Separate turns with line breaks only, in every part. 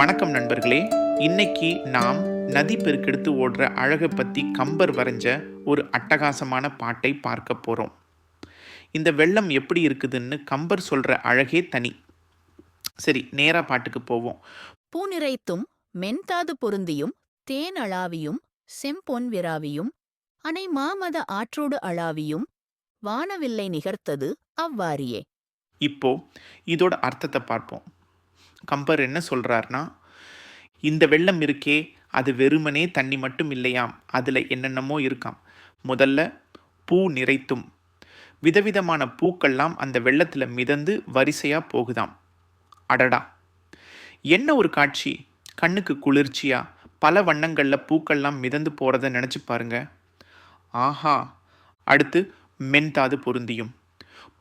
வணக்கம் நண்பர்களே. இன்னைக்கு நாம் நதி பெருக்கெடுத்து ஓடுற அழகை பற்றி கம்பர் வரைஞ்ச ஒரு அட்டகாசமான பாட்டை பார்க்க போகிறோம் இந்த வெள்ளம் எப்படி இருக்குதுன்னு கம்பர் சொல்கிற அழகே தனி. சரி நேராக பாட்டுக்கு போவோம்.
பூநிறைத்தும் மென்தாது பொருந்தியும் தேன் அளாவியும் செம்பொன் விராவியும் அனை மாமத ஆற்றோடு அளாவியும் வானவில்லை நிகர்த்தது அவ்வாரியே
இப்போ இதோட அர்த்தத்தை பார்ப்போம். கம்பர் என்ன சொல்கிறாருன்னா இந்த வெள்ளம் இருக்கே அது வெறுமனே தண்ணி மட்டும் இல்லையாம் அதில் என்னென்னமோ இருக்காம். முதல்ல பூ நிறைத்தும். விதவிதமான பூக்கள்லாம் அந்த வெள்ளத்தில் மிதந்து வரிசையாக போகுதாம். அடடா! என்ன ஒரு காட்சி? கண்ணுக்கு குளிர்ச்சியாக பல வண்ணங்களில் பூக்கள்லாம் மிதந்து போகிறத நினச்சி பாருங்க. ஆஹா! அடுத்து மென்தாது பொருந்தியும்.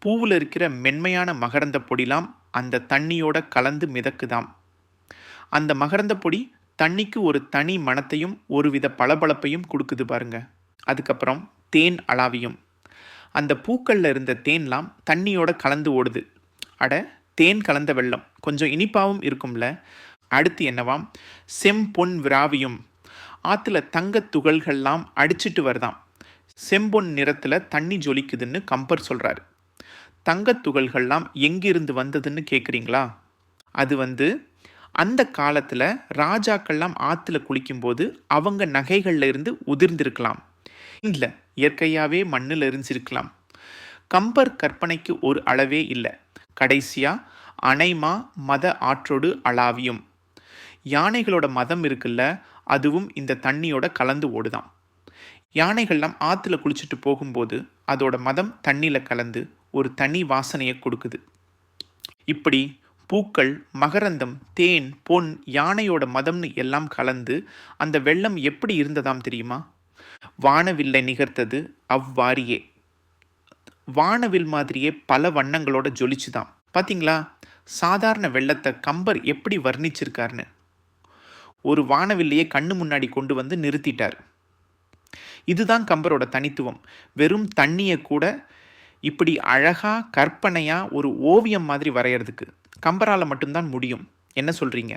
பூவில் இருக்கிற மென்மையான மகரந்த பொடிலாம் அந்த தண்ணியோட கலந்து மிதக்குதாம். அந்த மகரந்த பொடி தண்ணிக்கு ஒரு தனி மணத்தையும் ஒருவித பளபளப்பையும் கொடுக்குது பாருங்க. அதுக்கப்புறம் தேன் அளாவியும் அந்த பூக்களில் இருந்த தேன்லாம் தண்ணியோட கலந்து ஓடுது. அட தேன் கலந்த வெள்ளம். கொஞ்சம் இனிப்பாகவும் இருக்கும்ல. அடுத்து என்னவாம்? செம்பொன் விராவியும். ஆற்றுல தங்க துகள்கள்லாம் அடிச்சிட்டு வருதாம். செம்பொன் நிறத்தில் தண்ணி ஜொலிக்குதுன்னு கம்பர் சொல்கிறாரு தங்கத் துகள்கள்லாம் எங்கிருந்து வந்ததுன்னு கேட்குறீங்களா அது வந்து அந்த காலத்தில் ராஜாக்கள்லாம் ஆற்றுல குளிக்கும்போது அவங்க நகைகளில் இருந்து உதிர்ந்திருக்கலாம். இல்லை இயற்கையாகவே மண்ணில் எரிஞ்சிருக்கலாம். கம்பர் கற்பனைக்கு ஒரு அளவே இல்லை. கடைசியாக அனைமா மத ஆற்றோடு அளாவியும். யானைகளோட மதம் இருக்குல்ல அதுவும் இந்த தண்ணியோட கலந்து ஓடுதாம். யானைகள்லாம் ஆற்றுல குளிச்சுட்டு போகும்போது அதோட மதம் தண்ணியில் கலந்து ஒரு தனி வாசனையை கொடுக்குது. இப்படி பூக்கள் மகரந்தம் தேன் பொன் யானையோட மதம்னு எல்லாம் கலந்து அந்த வெள்ளம் எப்படி இருந்ததாம் தெரியுமா? வானவில்லை நிகர்த்தது அவ்வாரியே வானவில் மாதிரியே பல வண்ணங்களோட ஜொலிச்சுதாம். பார்த்தீங்களா சாதாரண வெள்ளத்தை கம்பர் எப்படி வர்ணிச்சிருக்காருன்னு. ஒரு வானவில்லையே கண்ணு முன்னாடி கொண்டு வந்து நிறுத்திட்டார். இதுதான் கம்பரோட தனித்துவம். வெறும் தண்ணியை கூட இப்படி அழகாக கற்பனையாக ஒரு ஓவியம் மாதிரி வரைகிறதுக்கு கம்பரால் மட்டும்தான் முடியும். என்ன சொல்கிறீங்க